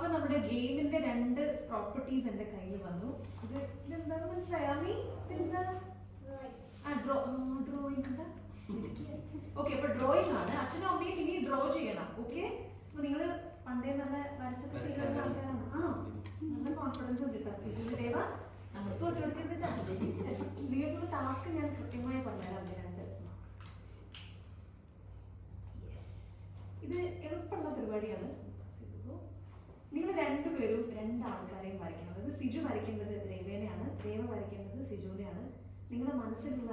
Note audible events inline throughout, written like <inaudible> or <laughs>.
അപ്പൊ നമ്മുടെ ഗെയിമിന്റെ രണ്ട് പ്രോപ്പർട്ടീസ് എന്റെ കയ്യിൽ വന്നു. ഇത് ഇതെന്താന്ന് മനസ്സിലായോ? നീ ഇതെന്താ ആ ഡ്രോ ഡ്രോയിങ് ഓക്കെ അപ്പൊ ഡ്രോയിങ് ആണ്. അച്ഛനും അമ്മയും ഇനി ഡ്രോ ചെയ്യണം. ഓക്കെ അപ്പൊ നിങ്ങൾ പണ്ടേ നല്ല വരച്ചൊക്കെ ചെയ്യുന്ന ആൾക്കാരാണ്. ആണോ? നല്ല കോൺഫിഡൻസ് കേട്ടോ. ദേവ നമുക്ക് ഒട്ടുകൊടുക്കരുത് നിങ്ങൾക്ക് ടാസ്ക് ഞാൻ കൃത്യമായി പറഞ്ഞുതരാം രണ്ട്. ഇത് എളുപ്പമുള്ള പരിപാടിയാണ്. നിങ്ങൾ രണ്ടുപേരും രണ്ട് ആൾക്കാരെയും വരയ്ക്കണം. അതായത് സിജു വരയ്ക്കേണ്ടത് രേവേനെയാണ് രേവ വരയ്ക്കേണ്ടത് സിജുവിനെയാണ്. നിങ്ങളുടെ മനസ്സിലുള്ള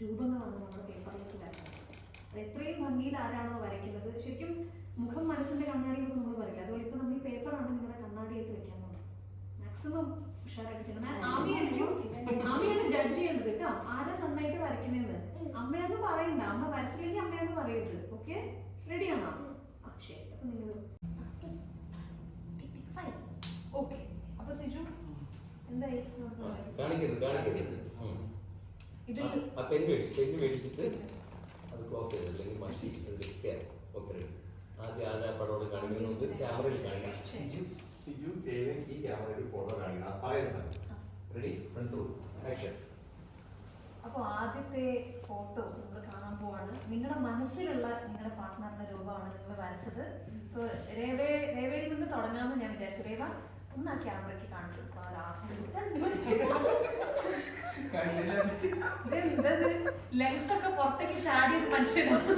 രൂപങ്ങളാണ് നമ്മൾ പേപ്പറിലേക്ക് വരയ്ക്കുന്നത് എത്രയും ഭംഗിയിൽ ആരാണോ വരയ്ക്കുന്നത് ശരിക്കും മുഖം മനസ്സിന്റെ കണ്ണാടി എന്നൊക്കെ നമ്മൾ പറയില്ല? അതുപോലെ ഇപ്പൊ നമ്മൾ ഈ പേപ്പറാണ് നിങ്ങളുടെ കണ്ണാടിയായിട്ട് വെക്കാൻ പോകുന്നത്. മാക്സിമം ഉഷാറായിട്ട് ചെയ്യണം. ആമിയായിരിക്കും ആമിയാണ് ജഡ്ജ് ചെയ്യുന്നത് കേട്ടോ. ആരാ നന്നായിട്ട് വരയ്ക്കണേന്ന് അമ്മയൊന്നും പറയണ്ട അമ്മ വരച്ചില്ലെങ്കിൽ അമ്മയൊന്നും പറയരുത് ഓക്കെ റെഡിയാണോ ആ ശരി അപ്പൊ നിങ്ങൾ ഓക്കെ അപ്പൊ സിജു എന്തായി നമുക്ക് വരയ്ക്കാം. കാണിക്കരുത് കാണിക്കരുത്. ആ, പെൻ മേടിച്ചു പെൻ മേടിച്ചിട്ട് അത് ക്ലോസ് ചെയ്ത് അല്ലെങ്കിൽ മഷി വെക്കാൻ ഓക്കെ ആദ്യം ആദ്യ പടോടെ കാണിക്കുന്നുണ്ട്. ക്യാമറയിൽ കാണിക്കണം സിജു ദേവൻ ഈ ക്യാമറയിൽ ഫോട്ടോ കാണിക്കണം. പറയുന്ന സമയം റെഡി? വൺ ടു ആക്ഷൻ അപ്പോൾ ആദ്യത്തെ ഫോട്ടോ നമ്മൾ കാണാൻ പോവാണ്. നിങ്ങളുടെ മനസ്സിലുള്ള നിങ്ങളുടെ പാർട്ട്ണറിന്റെ രൂപമാണ് നിങ്ങൾ വരച്ചത്. ഇപ്പോൾ രേവേ രേവയിൽ നിന്ന് തുടങ്ങാമെന്ന് ഞാൻ വിചാരിച്ചു. രേവ ഒന്ന് ആ ക്യാമറയ്ക്ക് കാണിച്ചു ഇതെന്തത് ലെൻസ് ഒക്കെ പുറത്തേക്ക് ചാടിയ ഒരു മനുഷ്യനാണ്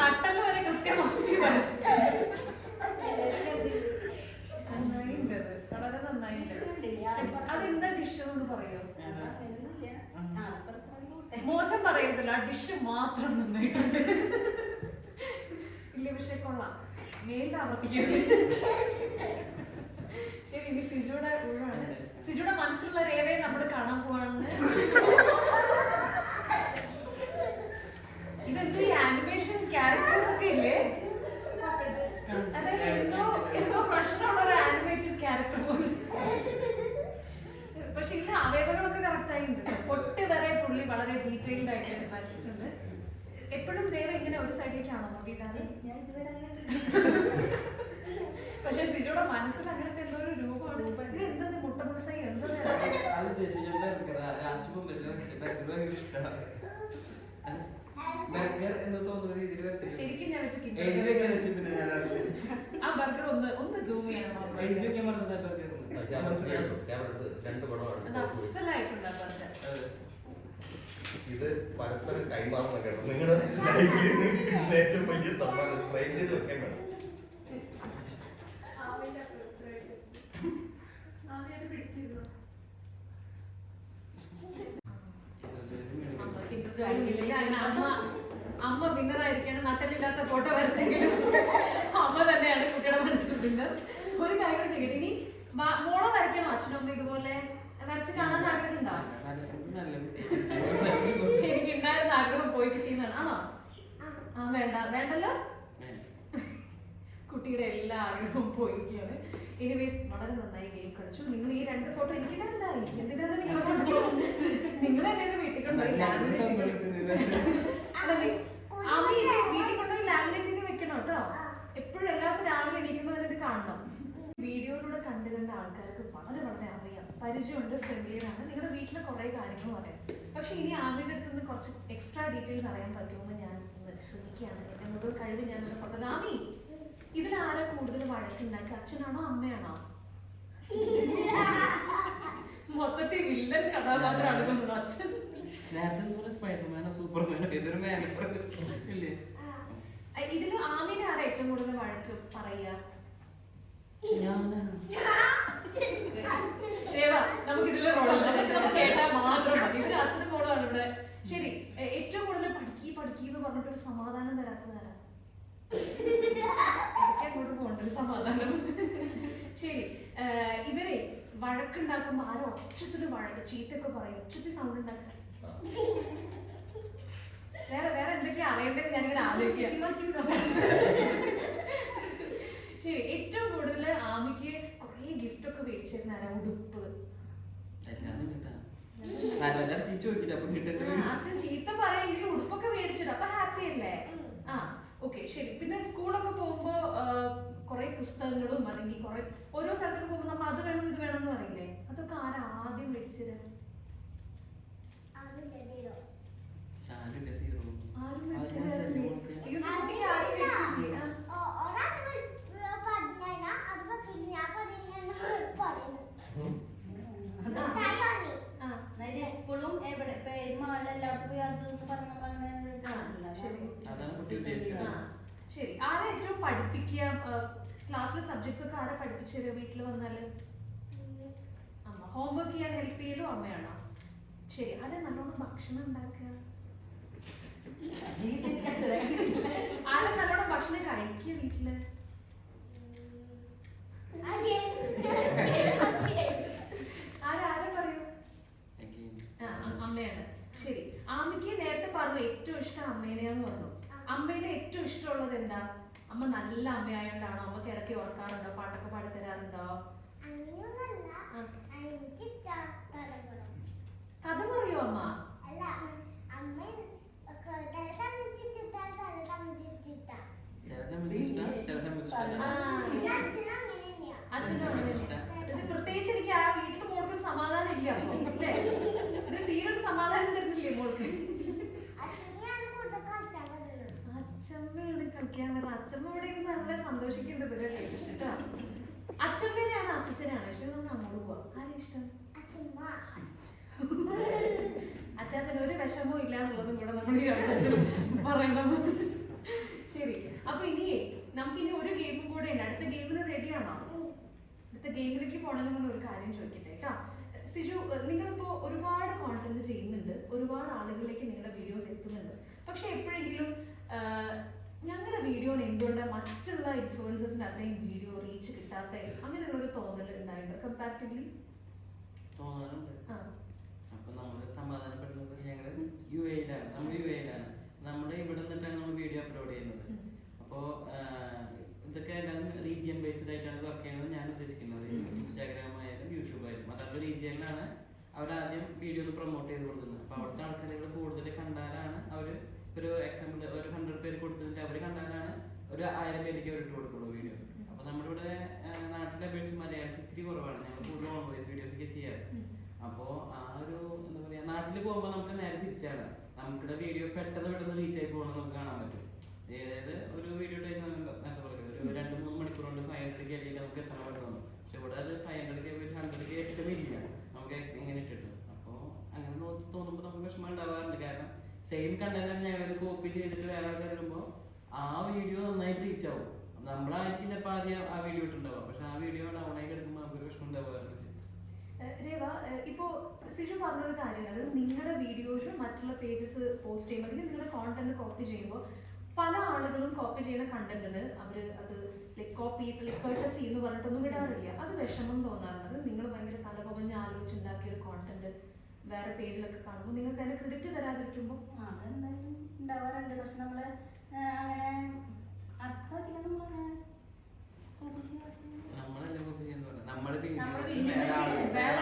നട്ടൽ വരെ കൃത്യമായി വരച്ചിട്ടുണ്ട് നന്നായിട്ടുണ്ട് അത്. വളരെ നന്നായിട്ടുണ്ട് അതെന്താ? ഡിഷ് എന്ന് പറയോ മോശം പറയത്തില്ല. ആ ഡിഷ് മാത്രം നന്നായിട്ടുണ്ട്. പക്ഷെ കൊള്ളാം വീണ്ടും. ആവർത്തിക്കരുത് ശരി ഇനി സിജുടെ ഊഴാണ് സിജുടെ മനസ്സിലുള്ള രേവയെ നമ്മൾ കാണാൻ പോവാണെന്ന്. ഇതെന്തോ ഈ ആനിമേഷൻ ക്യാരക്ടേഴ്സ് ഒക്കെ ഇല്ലേ? അതായത് എന്തോ എന്തോ പ്രശ്നമുള്ള ഒരു ആനിമേറ്റഡ് ക്യാരക്ടർ പോലെ. പക്ഷെ ഇതിന്റെ അവയവങ്ങളൊക്കെ കറക്റ്റ് ആയിട്ടുണ്ട്. പൊട്ട് വരെ പുള്ളി വളരെ ഡീറ്റെയിൽഡ് ആയിട്ട് വരച്ചിട്ടുണ്ട്. എപ്പോഴും ദേവ ഇങ്ങനെ ഒരു സൈഡിലേക്കാണോ നോക്കിയിട്ടാണ്? ഞാൻ ഇതുവരെ അങ്ങനെ <laughs> പക്ഷെ സിജോയുടെ മനസ്സിൽ അങ്ങനത്തെ എന്തോ ഒരു രൂപമാണ് ഇത് എന്താ മുട്ട മുട്ടസൈ എന്താ <laughs> അത് ഉദ്ദേശിച്ച ബർഗർ ലാസ്റ്റ് മുമ്പിൽ ബർഗർ ഭയങ്കര ഇഷ്ടമാണ് ബർഗർ എന്ന് തോന്നുന്ന രീതിയിൽ ശരിക്കും ഞാൻ. ആ ബർഗർ ഒന്ന് ഒന്ന് സൂം ചെയ്യണം ബർഗർ ഇത് പരസ്പരം കൈമാറണം കേട്ടോ. നിങ്ങളുടെ ലൈഫിൽ നിന്ന് ഏറ്റവും വലിയ സമ്മാനം ഫ്രെയിം ചെയ്ത് വെക്കാൻ വേണം. അമ്മ വിന്നറായിരിക്കാണ് നട്ടലില്ലാത്ത ഫോട്ടോ വരച്ചെങ്കിലും അമ്മ തന്നെയാണ് കുട്ടിയുടെ മനസ്സിൽ വിന്നർ ഒരു കാര്യം ചെയ്യട്ടെ ഇനി മോളെ വരയ്ക്കണോ? അച്ഛനും ഇതുപോലെ? വരച്ച് കാണാൻ ആഗ്രഹമുണ്ടോ എനിക്ക് ഉണ്ടായിരുന്ന ആഗ്രഹം പോയി കിട്ടിയെന്നാണ്. ആണോ? ആ വേണ്ട. വേണ്ടല്ലോ? കുട്ടിയുടെ എല്ലാ ആഗ്രഹവും പോയിരിക്കുകയാണ് എനിവേസ് വളരെ നന്നായി ഗെയിം കളിച്ചു. നിങ്ങൾ ഈ രണ്ട് ഫോട്ടോ എനിക്ക് കണ്ടായി എന്തിനാണ് നിങ്ങൾ <laughs> നിങ്ങൾ എന്നെ വീട്ടിൽ കൊണ്ടുപോയി <laughs> ഞാൻ laminate ചെയ്ത് സന്തോഷത്തിന് അല്ല, നീ- ആമി ഇത് വീട്ടിൽ കൊണ്ടുപോയി ലാമിനേറ്റ് ചെയ്ത് വെക്കണം കേട്ടോ എപ്പോഴും എല്ലാ ദിവസവും രാവിലെ എണീക്കുമ്പോൾ തന്നെ ഇത് കാണണം വീഡിയോയിലൂടെ കണ്ടു കണ്ട ആൾക്കാർക്ക് വളരെ വളരെ അറിയാം പരിചയമുണ്ട് ഫ്രണ്ട്ലിയർ ആണ് നിങ്ങളുടെ വീട്ടിലെ കുറേ കാര്യങ്ങൾ പറയാം. പക്ഷെ ഇനി ആമിയുടെ അടുത്ത് നിന്ന് കുറച്ച് എക്സ്ട്രാ ഡീറ്റെയിൽസ് അറിയാൻ പറ്റുമെന്ന് ഞാൻ ശ്രമിക്കുകയാണ് എന്റെ മുതൽ കഴിവ് ഞാൻ പറഞ്ഞത് ആമി ഇതിൽ ആരാ കൂടുതൽ വഴക്കുണ്ടാക്കി അച്ഛനാണോ അമ്മയാണോ? മൊത്തത്തിൽ വില്ലൻ കഥാപാത്രമാണ് അച്ഛൻ. സ്പൈഡർമാനോ സൂപ്പർമാനോ ഇല്ലേ? ആമിനെ ആരാ ഏറ്റവും കൂടുതൽ വഴക്ക് പറയാ ഞാനാ. നമുക്ക് നമുക്ക് കേട്ടാൽ മാത്രം മതി. ഇതിന് അച്ഛനും മോളാണ് ഇവിടെ. ശരി ഏറ്റവും കൂടുതൽ പഠിക്കി പഠിക്കി എന്ന് പറഞ്ഞിട്ട് ഒരു സമാധാനം തരാത്തതാരാ അങ്ങോട്ട് പോകണ്ട ഒരു സമാധാനം. ശരി ഇവരെ വഴക്കുണ്ടാക്കുമ്പോ ആരോ ഒച്ചത്തിൽ വഴക്ക് ചീത്തൊക്കെ പറയും. ഒച്ചത്തിൽ സൗണ്ട് ഉണ്ടാക്കാം വേറെ വേറെ എന്തൊക്കെയാ അറിയേണ്ടത്? ഞാനിങ്ങനെ ആലോചിക്കാം. ശരി ഏറ്റവും കൂടുതൽ ആമിക്ക് കുറേ ഗിഫ്റ്റ് ഒക്കെ മേടിച്ചിരുന്നാണ് ഉടുപ്പ്. അച്ഛൻ ചീത്ത പറയെങ്കിലും ഉടുപ്പൊക്കെ മേടിച്ചിട്ട് അപ്പൊ ഹാപ്പി അല്ലേ? ആ ഓക്കെ ശരി. പിന്നെ സ്കൂളൊക്കെ പോകുമ്പോ കുറെ പുസ്തകങ്ങളും അല്ലെങ്കിൽ കുറെ ഓരോ സ്ഥലത്തൊക്കെ പോകുമ്പോ നമ്മൾ അത് വേണം ഇത് വേണം എന്ന് പറയില്ലേ? അതൊക്കെ ആരാ ആദ്യം മേടിച്ചത്? ആരും മേടിച്ചില്ല മോൾക്ക്. അയ്യോ, കുട്ടിക്ക് ആരും മേടിച്ചില്ലേ? ആ. ആ. എപ്പോഴും ഇപ്പൊ ഏത് പോയി അത് ഇത് പറഞ്ഞ. അതാണ് കുട്ടി ഉദ്ദേശിച്ചത്. ശരി. ആരാ ഏറ്റവും പഠിപ്പിക്കുക? ക്ലാസ്സിലെ സബ്ജക്ട്സ് ഒക്കെ ആരാ പഠിപ്പിച്ചത് വീട്ടിൽ വന്നാൽ? അമ്മ. ഹോംവർക്ക് ചെയ്യാൻ ഹെൽപ്പ് ചെയ്തോ അമ്മയാണോ? ശരി. ആരാ നല്ലോണം ഭക്ഷണം ഉണ്ടാക്കുക? ആരാ നല്ലോണം ഭക്ഷണം കഴിക്കുക വീട്ടിൽ? ആരാ ആരാ പറയൂ അമ്മയാണ്. ശരി. അമ്മയ്ക്ക് നേരത്തെ പറഞ്ഞു ഏറ്റവും ഇഷ്ടം അമ്മേനെയാന്ന് പറഞ്ഞു. അമ്മേനെ ഏറ്റവും ഇഷ്ടമുള്ളത് എന്താ? അമ്മ നല്ല അമ്മയായോണ്ടാണോ? അമ്മ കിടക്കി ഓർക്കാറുണ്ടോ പാട്ടൊക്കെ പാടി തരാറുണ്ടോ? കഥ പറയോ അമ്മ. അച്ഛനും അമ്മയും ഇഷ്ടം. പ്രത്യേകിച്ച് എനിക്ക് ആ വീട്ടിൽ മോൾക്ക് സമാധാനം ഇല്ല അല്ലേ? തീരെ ഒരു സമാധാനം തരുന്നില്ലേ മോൾക്ക്? അച്ഛമ്മയാണ് കളിക്കാൻ വരുന്നത്. അച്ഛമ്മ ഇവിടെ ഇരുന്ന് നല്ല സന്തോഷിക്കേണ്ടത് കേട്ടോ. അച്ഛമ്മേനെയാണ് അച്ഛനാണ് ഇഷ്ടം. നമുക്ക് അങ്ങോട്ട് പോവാം. ആരും ഇഷ്ടം? അച്ഛമ്മ അച്ചാച്ചൻ ഒരു വിഷമവും ഇല്ല എന്നുള്ളതും കൂടെ നമ്മൾ പറയണം ശരി. അപ്പൊ ഇനി നമുക്ക് ഇനി ഒരു ഗെയിമും കൂടെ ഉണ്ട്. അടുത്ത ഗെയിമിന് റെഡിയാണോ ഗെയിമിലേക്ക് പോകണമെന്ന് പറഞ്ഞ ഒരു കാര്യം ചോദിക്കട്ടെ കേട്ടോ സിജു നിങ്ങളിപ്പോ ഒരുപാട് കോണ്ടന്റ് ചെയ്യുന്നുണ്ട്. ഒരുപാട് ആളുകളിലേക്ക് നിങ്ങളുടെ വീഡിയോസ് എത്തുന്നുണ്ട്. പക്ഷെ എപ്പോഴെങ്കിലും ഞങ്ങളുടെ വീഡിയോന് എന്തുകൊണ്ട് മറ്റുള്ള ഇൻഫ്ലുവൻസേഴ്സിന് അത്രയും വീഡിയോ റീച്ച് കിട്ടാത്ത? അങ്ങനെയുള്ള ഒരു തോന്നൽ ഉണ്ടായിട്ടുണ്ട്. കമ്പാരിറ്റീവ്ലി അപ്പൊ സമാധാനപ്പെടുന്നത് ഞങ്ങൾ യു എയിലാണ് നമ്മൾ യു എയിലാണ് നമ്മുടെ ഇവിടെ നിന്നിട്ടാണ് നമ്മൾ വീഡിയോ അപ്ലോഡ് ചെയ്യുന്നത്. ഉം. ഇതൊക്കെ എല്ലാം റീജിയൻ ബേസ്ഡ് ആയിട്ടാണ് വർക്ക് ചെയ്യുന്നത്. ഞാൻ ഉദ്ദേശിക്കുന്നത്. ഇൻസ്റ്റാഗ്രാം ആയാലും യൂട്യൂബ് ആയാലും. അതായത് റീജിയനിലാണ് അവരാദ്യം വീഡിയോ ഒന്ന് പ്രൊമോട്ട് ചെയ്ത് കൊടുക്കുന്നത്. അപ്പൊ അവിടുത്തെ ആൾക്കാരുകൾ കൂടുതൽ കണ്ടാലാണ് അവർ ഒരു എക്സാമ്പിൾ ഒരു ഹൺഡ്രഡ് പേര് കൊടുത്തിട്ട് അവർ കണ്ടാലാണ് ഒരു ആയിരം പേർക്ക് അവർ ഇട്ട് കൊടുക്കുള്ളൂ വീഡിയോ അപ്പൊ നമ്മുടെ ഇവിടെ നാട്ടിലെ അപേക്ഷിച്ച് മലയാളത്തിൽ ഇത്തിരി കുറവാണ്. ഞങ്ങൾ കൂടുതൽ ഓൺ വോയിസ് വീഡിയോസ് ഒക്കെ ചെയ്യാറ്. അപ്പോ ആ ഒരു എന്താ പറയാ നാട്ടിൽ പോകുമ്പോൾ നമുക്ക് നേരെ തിരിച്ചാണ്. നമുക്കിടെ വീഡിയോ പെട്ടെന്ന് പെട്ടെന്ന് റീച്ച് ആയി പോകണം നമുക്ക് കാണാൻ പറ്റും. അതായത് ഒരു വീഡിയോ ടൈം രണ്ട് മൂന്ന് മണിക്കൂർ കൊണ്ട് ഫൈവ് ഹൺഡ്രഡ് കെ നമുക്ക് എത്താൻ പറ്റുന്നു പക്ഷെ ഇവിടെ അത് ഹൺഡ്രഡ് പോയിട്ട് ഹൺഡ്രഡ് കെ എത്തുന്നില്ല നമുക്ക് എങ്ങനെ ഇട്ടിട്ട്. അപ്പോൾ അങ്ങനെ തോന്നുമ്പോൾ നമുക്ക് വിഷമം ഉണ്ടാവാറുണ്ട്. കാരണം സെയിം കണ്ടന്റ് ഞങ്ങൾ കോപ്പി ചെയ്തിട്ട് വേറെ ആൾക്കാർ വരുമ്പോൾ ആ വീഡിയോ നന്നായിട്ട് റീച്ച് ആവും. നമ്മളായിരിക്കില്ല ഇപ്പം ആദ്യം ആ വീഡിയോ ഇട്ടുണ്ടാവുക പക്ഷെ ആ വീഡിയോ ഡൗൺ ആയി കിടക്കുമ്പോൾ നമുക്കൊരു വിഷമം ഉണ്ടാവാറുണ്ട്. രേവ ഏഹ് ഇപ്പോ സിജു പറഞ്ഞൊരു കാര്യം അതായത് നിങ്ങളുടെ വീഡിയോസ് മറ്റുള്ള പേജസ് പോസ്റ്റ് ചെയ്യുമ്പോൾ അല്ലെങ്കിൽ നിങ്ങളുടെ കോണ്ടന്റ് കോപ്പി ചെയ്യുമ്പോൾ പല ആളുകളും കോപ്പി ചെയ്യുന്ന കണ്ടന്റിന് അവർ അത് ലൈക്ക് കോപ്പി പേർച്ചസ് ചെയ്യുന്നു പറഞ്ഞിട്ടൊന്നും വിടാറില്ല. അത് വിഷമം തോന്നാറുണ്ട്. നിങ്ങൾ ഭയങ്കര തലപൊകഞ്ഞ് ആലോചിച്ചുണ്ടാക്കിയ ഒരു കോണ്ടന്റ് വേറെ പേജിലൊക്കെ കാണുമ്പോൾ നിങ്ങൾക്ക് അതിന് ക്രെഡിറ്റ് തരാതിരിക്കുമ്പോൾ അതെന്തായാലും ഉണ്ടാവാറുണ്ട് പക്ഷെ നമ്മൾ അങ്ങനെ നമ്മളല്ലേ വീഡിയോ വേറെ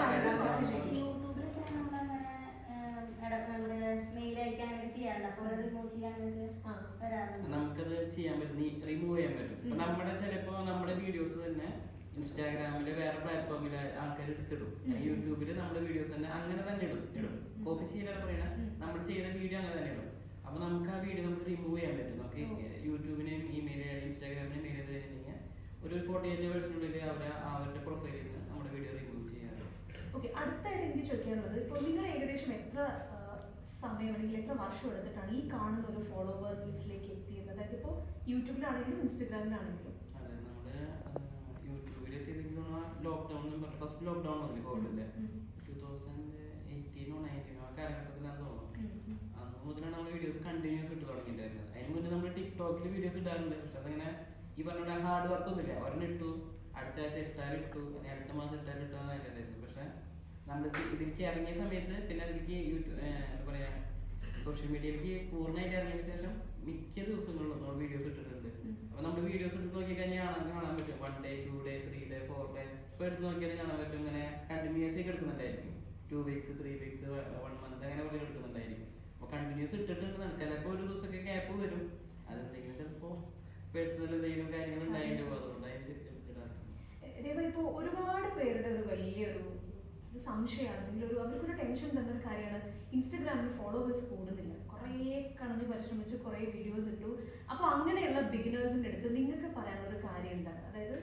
മെയിൽ അയക്കാൻ അങ്ങനെ ചെയ്യാറുണ്ട്. അപ്പോൾ റിമൂവ് ചെയ്യാൻ നമുക്കത് ചെയ്യാൻ പറ്റും. റിമൂവ് ചെയ്യാൻ പറ്റും. നമ്മുടെ ചിലപ്പോ നമ്മുടെ വീഡിയോസ് തന്നെ ഇൻസ്റ്റാഗ്രാമിൽ വേറെ പ്ലാറ്റ്ഫോമിൽ ആൾക്കാർ എടുത്തിടും. യൂട്യൂബിൽ നമ്മുടെ വീഡിയോസ് തന്നെ അങ്ങനെ തന്നെ ഇടും. ഇടും. കോപ്പി ചെയ്യാൻ പറയണ. നമ്മൾ ചെയ്ത വീഡിയോ അങ്ങനെ തന്നെ ഇടും. അപ്പൊ നമുക്ക് ആ വീഡിയോ നമുക്ക് റിമൂവ് ചെയ്യാൻ പറ്റും. നമുക്ക്. യൂട്യൂബിനെയും ഇമെയിൽ ഇൻസ്റ്റാഗ്രാമിനെയും മെയിൽ ചെയ്ത് കഴിഞ്ഞാൽ ഒരു ഫോർട്ടി എയ്റ്റ് ഹവേഴ്സിനുള്ളിൽ അവർ അവരുടെ പ്രൊഫൈലിൽ നിന്ന് നമ്മുടെ വീഡിയോ റിമൂവ് ചെയ്യാറുണ്ട്. ഓക്കെ അടുത്തായിട്ട് എനിക്ക് ചോദിക്കാനുള്ളത് ഇപ്പോൾ നിങ്ങൾ ഏകദേശം എത്ര സമയം അല്ലെങ്കിൽ എത്ര വർഷം എടുത്തിട്ടാണ് ഈ കാണുന്ന ഒരു ഫോളോവർ ലിസ്റ്റിലേക്ക് എത്തിയത് അതായത് ഇപ്പോൾ യൂട്യൂബിലാണെങ്കിലും ഇൻസ്റ്റഗ്രാമിലാണെങ്കിലും. ലോക്ക്ഡൌൺ ഫസ്റ്റ് ലോക്ക്ഡൌൺ വന്നില്ല കോവിഡിന്റെ. ടൂ തൗസൻഡ് എയ്റ്റീനോ നയന്റീനോ ആ കാലഘട്ടത്തിലാണ് തോന്നുന്നു. അന്ന് മുതലാണ് നമ്മൾ വീഡിയോസ് കണ്ടിന്യൂസ് ഇട്ട് തുടങ്ങിയിട്ടുണ്ടായിരുന്നത്. അതിന് മുന്നേ നമ്മൾ ടിക്ടോക്കിൽ വീഡിയോസ് ഇടാറുണ്ട്. പക്ഷെ അതങ്ങനെ ഈ പറഞ്ഞ ഹാർഡ് വർക്ക് ഒന്നുമില്ല. ഒരെണ്ണം ഇട്ടു അടുത്ത ആഴ്ച ഇട്ടാലും ഇട്ടു അല്ലെങ്കിൽ അടുത്ത മാസം ഇട്ടാലും ഇട്ടു എന്നല്ലായിരുന്നു പക്ഷെ നമ്മൾ ഇതിലേക്ക് ഇറങ്ങിയ സമയത്ത് പിന്നെ അതിലേക്ക് യൂട്യൂബ് സോഷ്യൽ മീഡിയയിലേക്ക് പൂർണമായിട്ട് ഇറങ്ങിയതിന് ശേഷം മിക്ക ദിവസങ്ങളിലും നമ്മൾ വീഡിയോസ് ഇട്ടിട്ടുണ്ട്. അപ്പൊ നമ്മൾ വീഡിയോസ് എടുത്ത് നോക്കി കഴിഞ്ഞാൽ കാണാൻ പറ്റും. One day two day three day four day ഇപ്പൊ എടുത്ത് നോക്കിയാൽ കാണാൻ പറ്റും. ഇങ്ങനെ കണ്ടിന്യൂസ് ഒക്കെ എടുക്കുന്നുണ്ടായിരിക്കും. Two weeks three weeks one month അങ്ങനെ പോലെ എടുക്കുന്നുണ്ടായിരിക്കും. അപ്പൊ കണ്ടിന്യൂസ് ഇട്ടിട്ടുണ്ട് ചിലപ്പോൾ ഒരു ദിവസമൊക്കെ ഗ്യാപ്പ് വരും. അതെന്തെങ്കിലും ചിലപ്പോ പേഴ്സണൽ എന്തെങ്കിലും കാര്യങ്ങൾ ഉണ്ടായിട്ട് അതിന് ഇപ്പോൾ ഒരുപാട് പേരുടെ ഒരു വലിയൊരു ഒരു സംശയമാണ്. അല്ലെങ്കിൽ ഒരു അവർക്കൊരു ടെൻഷൻ തന്ന ഒരു കാര്യമാണ്. ഇൻസ്റ്റഗ്രാമിൽ ഫോളോവേഴ്സ് കൂടുന്നില്ല. കുറേ കണഞ്ഞ് പരിശ്രമിച്ചു കുറേ വീഡിയോസ് ഇട്ടു. അപ്പോൾ അങ്ങനെയുള്ള ബിഗിനേഴ്സിന്റെ അടുത്ത് നിങ്ങൾക്ക് പറയാനുള്ള ഒരു കാര്യം എന്താണ്? അതായത്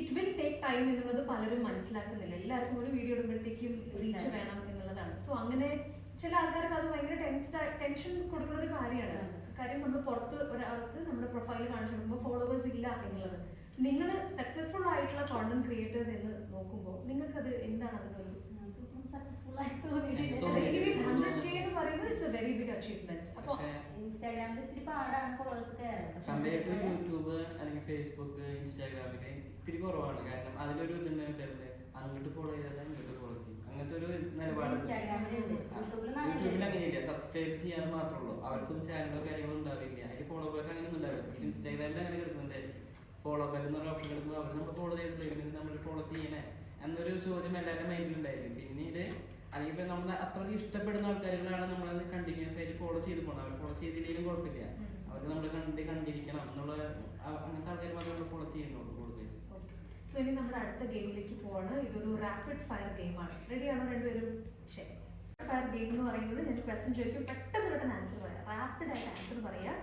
ഇറ്റ് വിൽ ടേക്ക് ടൈം എന്നുള്ളത് പലരും മനസ്സിലാക്കുന്നില്ല. എല്ലാവർക്കും ഒരു വീഡിയോ ഇടുമ്പോഴത്തേക്കും റീച്ച്. വേണം എന്നുള്ളതാണ്. സോ അങ്ങനെ ചില ആൾക്കാർക്ക് അത് ഭയങ്കര ടെൻഷൻ ടെൻഷൻ കൊടുക്കുന്ന ഒരു കാര്യമാണ്. കാര്യം നമ്മൾ പുറത്ത് ഒരാൾക്ക് നമ്മുടെ പ്രൊഫൈൽ കാണിച്ചു കൊടുക്കുമ്പോൾ ഫോളോവേഴ്സ് ഇല്ല എന്നുള്ളത്. നിങ്ങൾ സക്സസ്ഫുൾ ആയിട്ടുള്ള കോണ്ടന്റ് ക്രിയേറ്റേഴ്സ് എന്ന് നോക്കുമ്പോൾ നിങ്ങൾക്കത് എന്താണ് അതിനൊരു സക്സസ്ഫുൾ ആയി തോന്നിയിട്ടില്ല. തോന്നിയിട്ടില്ല ഹൺഡ്രഡ് കെ എന്ന് പറയുന്നത് it's a very big achievement അപ്പോൾ ഇൻസ്റ്റാഗ്രാമിൽ ഇത്തിരി പാടാണ് ഫോളോവേഴ്സ് കയറാൻ കമ്പയർ ടു യൂട്യൂബ് അല്ലെങ്കിൽ ഫേസ്ബുക്ക് ഇൻസ്റ്റാഗ്രാമിൽ ഇത്തിരി കുറവാണ്. കാരണം അതിലൊരു ഇതുണ്ട് വെച്ചാൽ അങ്ങോട്ട് ഫോളോ ചെയ്താൽ ഇങ്ങോട്ട് ഫോളോ ചെയ്യും. അങ്ങനത്തെ ഒരു നിലപാട് ഇൻസ്റ്റാഗ്രാമിലുണ്ട് യൂട്യൂബിൽ യൂട്യൂബിൽ അങ്ങനെയില്ല. സബ്സ്ക്രൈബ് ചെയ്യാൻ മാത്രമേ ഉള്ളൂ. അവർക്കും ചാനലോ കാര്യങ്ങളോ ഉണ്ടാവില്ല. അതിൽ ഫോളോവേഴ്സ് അങ്ങനെ ഒന്നും ഉണ്ടാവില്ല. ഇൻസ്റ്റാഗ്രാമിൽ അങ്ങനെ കിടക്കുന്നുണ്ടായിരിക്കും ഫോളോ ബാക്ക് എന്നൊരു ഓപ്ഷൻ അവർ നമ്മൾ ഫോളോ ചെയ്തിട്ടില്ലെങ്കിൽ നമ്മൾ ഫോളോ ചെയ്യണേ. എന്നൊരു ചോദ്യം എല്ലാവരുടെ മൈൻഡിൽ ഉണ്ടായിരിക്കും. പിന്നീട് അല്ലെങ്കിൽ ഇപ്പൊ നമ്മൾ അത്രയ്ക്ക് ഇഷ്ടപ്പെടുന്ന ആൾക്കാരുകളാണ് നമ്മളത് കണ്ടിന്യൂസ് ആയിട്ട് ഫോളോ ചെയ്ത് പോകണം അവർ ഫോളോ ചെയ്തില്ലെങ്കിലും കുഴപ്പമില്ല. അവർ നമ്മൾ കണ്ട് കണ്ടിരിക്കണം എന്നുള്ള അങ്ങനത്തെ ആൾക്കാർ മാത്രമേ നമ്മൾ ഫോളോ ചെയ്യുന്നുള്ളൂ കൂടുതൽ സോ ഇനി നമ്മുടെ അടുത്ത ഗെയിമിലേക്ക് പോവാണ്. ഇതൊരു റാപ്പിഡ് ഫയർ ഗെയിമാണ് റെഡിയാണോ രണ്ടുപേരും? ശരി. ഫയർ ഗെയിം എന്ന് പറയുന്നത് ഞാൻ ക്വസ്റ്റ്യൻ ചോദിക്കും. പെട്ടെന്ന് പെട്ടെന്ന് ആൻസർ പറയാം. റാപ്പിഡ് ആയിട്ട് ആൻസർ പറയാം.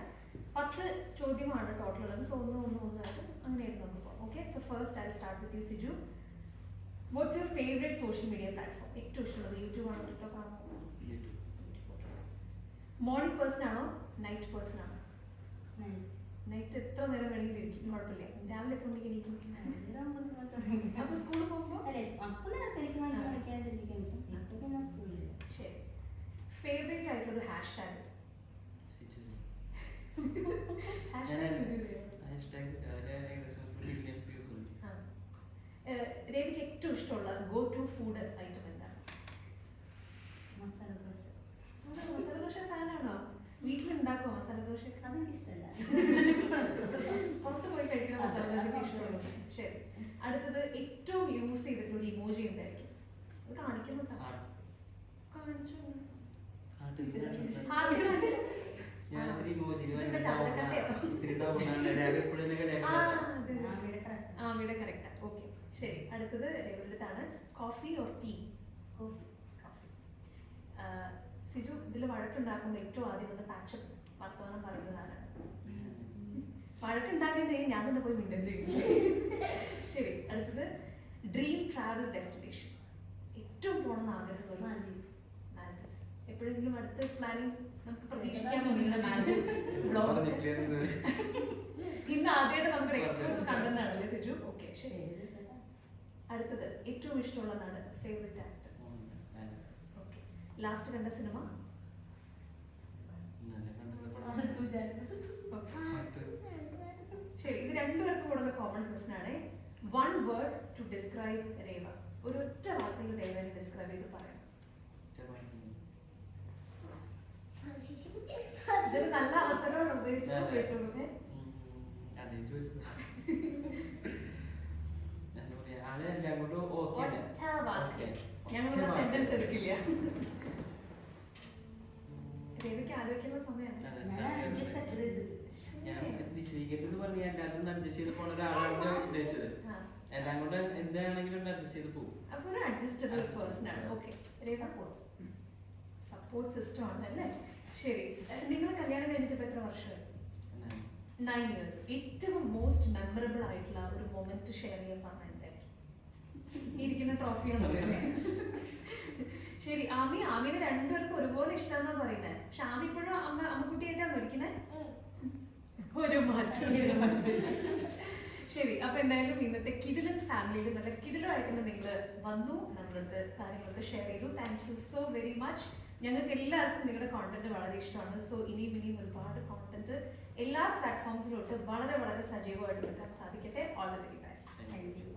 പത്ത് ചോദ്യമാണ് ടോട്ടൽ ഉള്ളത് സോ ഒന്ന് ഒന്ന് ഒന്നായിട്ട് അങ്ങനെയായിട്ട് നമുക്ക് പോകാം okay so first I start with you Siju. What's your favourite social media platform ഏറ്റവും ഇഷ്ടമുള്ളത് യൂട്യൂബ് ആണോ ടിക്ടോക്ക് ആണോ? മോർണിംഗ് പേഴ്സൺ ആണോ നൈറ്റ് പേഴ്സൺ ആണോ? നൈറ്റ് എത്ര നേരം വേണമെങ്കിലും ഇരിക്കും കുഴപ്പമില്ല. രാവിലെ എത്ര മണിക്ക് എണീക്കും? അപ്പൊ സ്കൂളിൽ പോകുമ്പോൾ ഫേവറേറ്റ് ആയിട്ടുള്ള ഒരു ഹാഷ് ടാഗ് <laughs> രവിക്ക് ഏറ്റവും ഇഷ്ടമുള്ള ഗോ ടു ഫുഡ് ഐറ്റം എന്താണ്? മസാല ദോശ. മസാല ദോശ ഫാനാണോ? വീട്ടിലുണ്ടാക്കുമോ മസാല ദോശ? അതെനിക്കിഷ്ടല്ല പുറത്ത് പോയി കഴിക്കുന്ന മസാല ദോശ ഇഷ്ടമല്ല ശരി. അടുത്തത് ഏറ്റവും യൂസ് ചെയ്തിട്ടുള്ള ഇമോജി എന്തായിരിക്കും? അത് കാണിക്കുന്നുണ്ടോ? കാണിച്ചു. ഞാൻ ഇത്തിരി മോചിരി ഇതൊക്കെ ചന്ദ്രക്കഥയോ? ഇത്തിരി ഡൗൺ ആണ് രാവിലെ ആ അവിടെ correct. ആ. വീട് കറക്റ്റാ ഓക്കെ ശരി. അടുത്തത് രവിടുത്താണ് coffee or tea coffee coffee Siju ഇതിൽ വഴക്കുണ്ടാക്കുമ്പോൾ ഏറ്റവും ആദ്യം വന്ന് പാച്ചപ്പ് വർത്തമാനം പറയുന്നത് ആരാണ് വഴക്കുണ്ടാക്കുകയും ചെയ്യും. ഞാൻ തന്നെ പോയി മിണ്ടും ചെയ്യും. <laughs> ശരി. അടുത്തത് ഡ്രീം ട്രാവൽ ഡെസ്റ്റിനേഷൻ ഏറ്റവും പോകണമെന്ന് എപ്പോഴെങ്കിലും അടുത്ത പ്ലാനിങ് നമുക്ക് പ്രതീക്ഷിക്കാമോ നിങ്ങളുടെ മാൽദീവ്സ് ബ്ലോഗ് ഇന്ന് ആദ്യമായിട്ട് നമുക്കൊരു എക്സ്പ്രസ് കണ്ടെന്നാണല്ലേ സിജു? ഓക്കെ ശരി. അടുത്തത് ഏറ്റവും ഇഷ്ടമുള്ള നടൻ ഫേവറേറ്റ് ആക്ടർ ഓക്കെ ലാസ്റ്റ് കണ്ട സിനിമ ശരി ഇത് രണ്ടുപേർക്കും കൂടെ കോമൺ ക്വസ്റ്റൻ ആണ്. One word to describe Reva. ഒരു ഒറ്റ വാക്കിൽ രേവനെ ഡിസ്ക്രൈബ് ചെയ്ത് പറയാം. ഇതൊരു നല്ല അവസരമാണ് ഉപയോഗിച്ചു അതെ. ഉപയോഗിച്ചോളൂക്കെ അതെ ചോദിച്ചത്. ഞങ്ങളുടെ സെന്റൻസ് എടുക്കില്ല. ദേവിക്ക് ആലോചിക്കുന്ന സമയമാണ്? വിശദീകരിച്ചത് പറഞ്ഞ എല്ലാത്തിനും അഡ്ജസ്റ്റ് ചെയ്ത് പോണ ഒരാളാണ് ഉദ്ദേശിച്ചത്. എല്ലാം കൊണ്ട് എന്താണെങ്കിലും അഡ്ജസ്റ്റ് ചെയ്ത് പോകും അപ്പൊ ഒരു അഡ്ജസ്റ്റബിൾ പേഴ്സൺ ആണ്. ഓക്കെ സപ്പോർട്ട് സപ്പോർട്ട് സിസ്റ്റം ആണ് അല്ലേ? ശരി. നിങ്ങൾ കല്യാണം കഴിഞ്ഞിട്ട് എത്ര വർഷമായി? നയൻ ഇയേഴ്സ് ഏറ്റവും മോസ്റ്റ് മെമ്മറബിൾ ആയിട്ടുള്ള ഒരു മൊമെന്റ് ഷെയർ ചെയ്യാൻ പറഞ്ഞിട്ട് ഇരിക്കുന്ന ട്രോഫിയാണ് ശരി ആമി ആമിന് രണ്ടുപേർക്കും ഒരുപോലെ ഇഷ്ടമാണെന്നാ പറയുന്നത് പക്ഷെ ആമി ഇപ്പോഴും അമ്മ അമ്മക്കുട്ടിയായിട്ടാണ് പഠിക്കുന്നത് ഒരു മാറ്റം ശരി അപ്പൊ എന്തായാലും ഇന്നത്തെ കിഡിലൻ ഫാമിലിയിൽ നല്ല കിഡിലായിട്ട് നിങ്ങൾ വന്നു നമ്മളടുത്ത് കാര്യങ്ങളൊക്കെ ഷെയർ ചെയ്തു. Thank you so very much ഞങ്ങൾക്ക് എല്ലാവർക്കും നിങ്ങളുടെ കോണ്ടന്റ് വളരെ ഇഷ്ടമാണ്. സോ ഇനിയും ഇനിയും ഒരുപാട് കോണ്ടന്റ് എല്ലാ പ്ലാറ്റ്ഫോംസിലോട്ട് വളരെ വളരെ സജീവമായിട്ട് നിൽക്കാൻ സാധിക്കട്ടെ. All the very best thank you